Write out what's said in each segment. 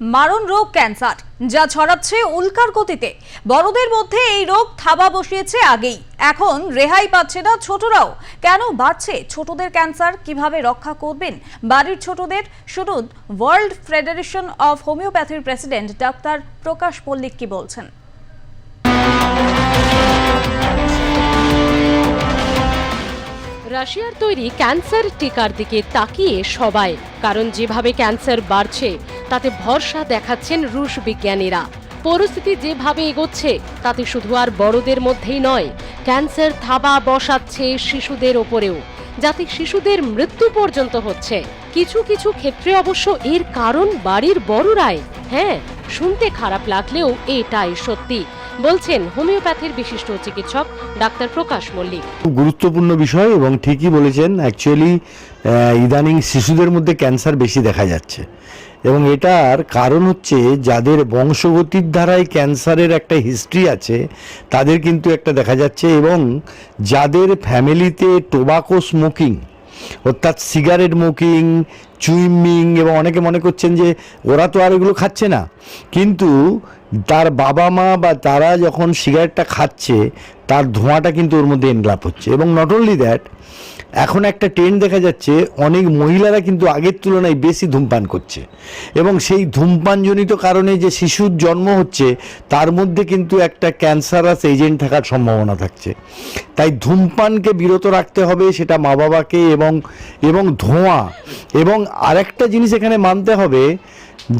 মারণ রোগ ক্যান্সার, যা ছড়াচ্ছে উল্কার গতিতে। বড়দের মধ্যে এই রোগ থাবা বসিয়েছে আগেই। এখন রেহাই পাচ্ছে না ছোটরাও। কেন বাড়ছে ছোটদের ক্যান্সার? কীভাবে রক্ষা করবেন বাড়ির ছোটদের? শুনুন, ওয়ার্ল্ড ফেডারেশন অফ হোমিওপ্যাথির প্রেসিডেন্ট ডাক্তার প্রকাশ মল্লিক কি বলছেন? রাশিয়ার তৈরি ক্যান্সার টিকার দিকে তাকিয়ে সবাই, কারণ যেভাবে ক্যান্সার বাড়ছে তাতে ভরসা দেখাচ্ছেন রুশ বিজ্ঞানীরা। পরিস্থিতি যেভাবে এগোচ্ছে, তাতে শুধু আর বড়দের মধ্যেই নয়, ক্যান্সার থাবা বসাচ্ছে শিশুদের ওপরেও, যাতে শিশুদের মৃত্যু পর্যন্ত হচ্ছে। কিছু কিছু ক্ষেত্রে অবশ্য এর কারণ বাড়ির বড়রাই হ্যাঁ? শুনতে খারাপ লাগলেও এটাই সত্যি। বলছেন, হোমিওপ্যাথির বিশিষ্ট চিকিৎসক ডাক্তার প্রকাশ মল্লিক। গুরুত্বপূর্ণ বিষয় এবং ঠিকই বলেছেন অ্যাকচুয়ালি ইদানিং শিশুদের মধ্যে ক্যান্সার বেশি দেখা যাচ্ছে। এবং এটার কারণ হচ্ছে যাদের বংশগতির ধারায় ক্যান্সারের একটা হিস্ট্রি আছে, তাদের কিন্তু একটা দেখা যাচ্ছে এবং যাদের ফ্যামিলিতে টোবাকো স্মোকিং অর্থাৎ সিগারেট মুকিং, চুইমিং এবং অনেকে মনে করছেন যে ওরা তো আর এগুলো খাচ্ছে না। কিন্তু তার বাবা মা বা তারা যখন সিগারেটটা খাচ্ছে, তার ধোঁয়াটা কিন্তু ওর মধ্যে এনগ্লাপ হচ্ছে। এবং নট অনলি দ্যাট এখন একটা ট্রেন্ড দেখা যাচ্ছে, অনেক মহিলারা কিন্তু আগের তুলনায় বেশি ধূমপান করছে। এবং সেই ধূমপানজনিত কারণে যে শিশুর জন্ম হচ্ছে, তার মধ্যে কিন্তু একটা ক্যান্সারাস এজেন্ট থাকার সম্ভাবনা থাকছে। তাই ধূমপানকে বিরত রাখতে হবে সেটা মা বাবাকে এবং এবং ধোঁয়া। এবং আরেকটা জিনিস এখানে মানতে হবে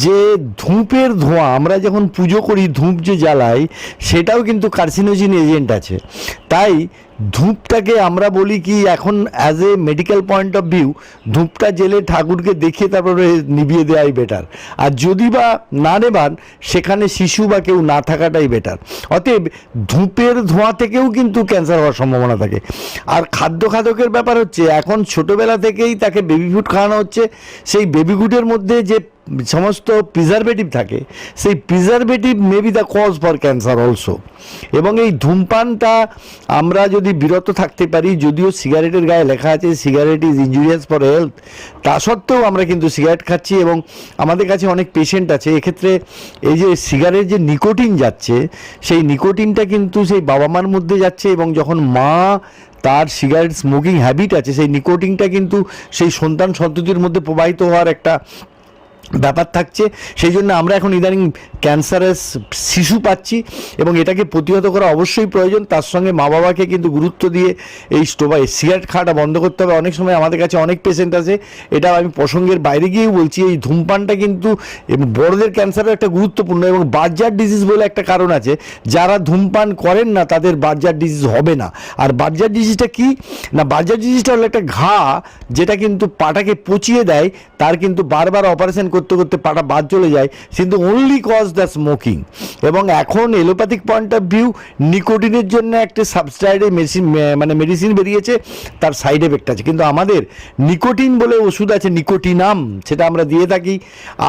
যে ধূপের ধোঁয়া, আমরা যখন পুজো করি, ধূপ যে জ্বালাই, সেটাও কিন্তু কার্সিনোজিন এজেন্ট আছে। তাই ধূপটাকে আমরা বলি কি, এখন as a medical point of view ধূপটা জেলে ঠাকুরকে দেখিয়ে তারপরে নিভিয়ে দেওয়াই বেটার আর যদি বা না নেবান সেখানে শিশু বা কেউ না থাকাটাই বেটার অতএব ধূপের ধোঁয়া থেকেও কিন্তু ক্যান্সার হওয়ার সম্ভাবনা থাকে। আর খাদ্য খাদকের ব্যাপার হচ্ছে, এখন ছোটোবেলা থেকেই তাকে বেবি ফুড খাওয়ানো হচ্ছে। সেই বেবি ফুডের মধ্যে যে সমস্ত প্রিজারভেটিভ থাকে, সেই preservative maybe the cause for cancer also এবং এই ধূমপানটা আমরা যদি বিরত থাকতে পারি, যদিও সিগারেটের গায়ে লেখা আছে cigarette is injurious for health তা সত্ত্বেও আমরা কিন্তু সিগারেট খাচ্ছি এবং আমাদের কাছে অনেক পেশেন্ট আছে। এক্ষেত্রে এই যে সিগারেট যে নিকোটিন যাচ্ছে, সেই নিকোটিনটা কিন্তু সেই বাবা মার মধ্যে যাচ্ছে এবং যখন মা তার সিগারেট স্মোকিং হ্যাবিট আছে, সেই নিকোটিনটা কিন্তু সেই সন্তান সন্ততির মধ্যে প্রবাহিত হওয়ার একটা ব্যাপার থাকছে। সেই জন্য আমরা এখন ইদানিং ক্যান্সারের শিশু পাচ্ছি এবং এটাকে প্রতিহত করা অবশ্যই প্রয়োজন। তার সঙ্গে মা বাবাকে কিন্তু গুরুত্ব দিয়ে এই স্টোভা সিগারেট খাওয়াটা বন্ধ করতে হবে। অনেক সময় আমাদের কাছে অনেক পেশেন্ট আছে। এটা আমি প্রসঙ্গের বাইরে গিয়েও বলছি, এই ধূমপানটা কিন্তু বড়দের ক্যান্সারের একটা গুরুত্বপূর্ণ এবং বার্জার ডিজিজ বলে একটা কারণ আছে। যারা ধূমপান করেন না, তাদের বার্জার ডিজিজ হবে না। আর বার্জার ডিজিজটা কি? না, বার্জার ডিজিজটা হলো একটা ঘা, যেটা কিন্তু পাটাকে পচিয়ে দেয়। তার কিন্তু বারবার অপারেশন করতে করতে পাটা বাদ চলে যায়, কিন্তু অনলি কজ দ্য স্মোকিং এবং এখন এলোপ্যাথিক পয়েন্ট অফ ভিউ নিকোটিনের জন্য একটা সাবস্টাইডে মেডিসিন মানে মেডিসিন বেরিয়েছে, তার সাইড এফেক্ট আছে। কিন্তু আমাদের নিকোটিন বলে ওষুধ আছে নিকোটিনাম সেটা আমরা দিয়ে থাকি।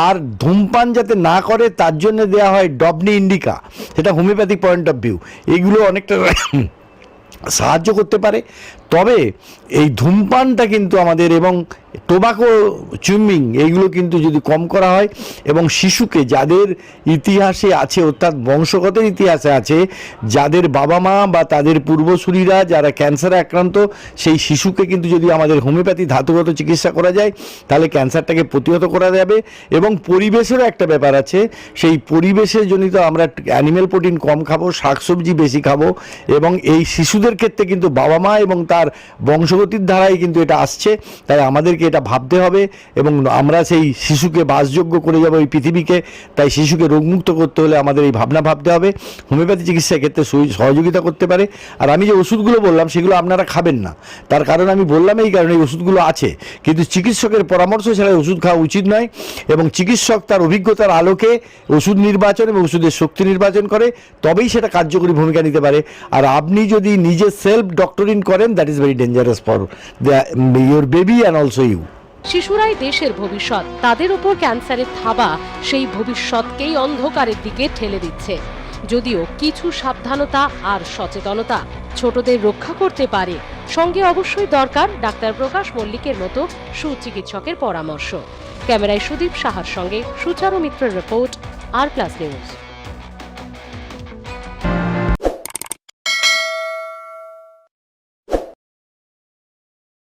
আর ধূমপান যাতে না করে, তার জন্য দেওয়া হয় ডবনি ইন্ডিকা সেটা হোমিওপ্যাথিক পয়েন্ট অফ ভিউ এগুলো অনেকটা সাহায্য করতে পারে। তবে এই ধূমপানটা কিন্তু আমাদের এবং টোবাকো চুইমিং এইগুলো কিন্তু যদি কম করা হয় এবং শিশুকে যাদের ইতিহাসে আছে, অর্থাৎ বংশগত ইতিহাসে আছে, যাদের বাবা মা বা তাদের পূর্বসূরীরা যারা ক্যান্সারে আক্রান্ত, সেই শিশুকে কিন্তু যদি আমাদের হোমিওপ্যাথি ধাতুগত চিকিৎসা করা যায়, তাহলে ক্যান্সারটাকে প্রতিহত করা যাবে এবং পরিবেশেরও একটা ব্যাপার আছে। সেই পরিবেশের জনিত আমরা অ্যানিমেল প্রোটিন কম খাব, শাকসবজি বেশি খাব এবং এই শিশুদের ক্ষেত্রে কিন্তু বাবা মা এবং তার বংশগতির ধারায় কিন্তু এটা আসছে। তাই আমাদেরকে এটা ভাবতে হবে এবং আমরা সেই শিশুকে বাসযোগ্য করে যাব এই পৃথিবীকে। তাই শিশুকে রোগমুক্ত করতে হলে আমাদের এই ভাবনা ভাবতে হবে। হোমিওপ্যাথি চিকিৎসার ক্ষেত্রে সহযোগিতা করতে পারে। আর আমি যে ওষুধগুলো বললাম, সেগুলো আপনারা খাবেন না। তার কারণ আমি বললাম এই কারণে এই ওষুধগুলো আছে। কিন্তু চিকিৎসকের পরামর্শ ছাড়া ওষুধ খাওয়া উচিত নয় এবং চিকিৎসক তার অভিজ্ঞতার আলোকে ওষুধ নির্বাচন এবং ওষুধের শক্তি নির্বাচন করে, তবেই সেটা কার্যকরী ভূমিকা নিতে পারে। আর আপনি যদি নিজে সেলফ ডক্টরিন করেন, that is very dangerous for your baby and also you শিশুরাই দেশের ভবিষ্যৎ। তাদের উপর ক্যান্সারের থাবা সেই ভবিষ্যৎকেই অন্ধকারের দিকে ঠেলে দিচ্ছে। যদিও কিছু সাবধানতা আর সচেতনতা ছোটদের রক্ষা করতে পারে। সঙ্গে অবশ্যই দরকার ডাক্তার প্রকাশ মল্লিকের মতো সুচিকিৎসকের পরামর্শ। ক্যামেরায় সুদীপ সাহার সঙ্গে সুচারু মিত্রের রিপোর্ট আর প্লাস নিউজ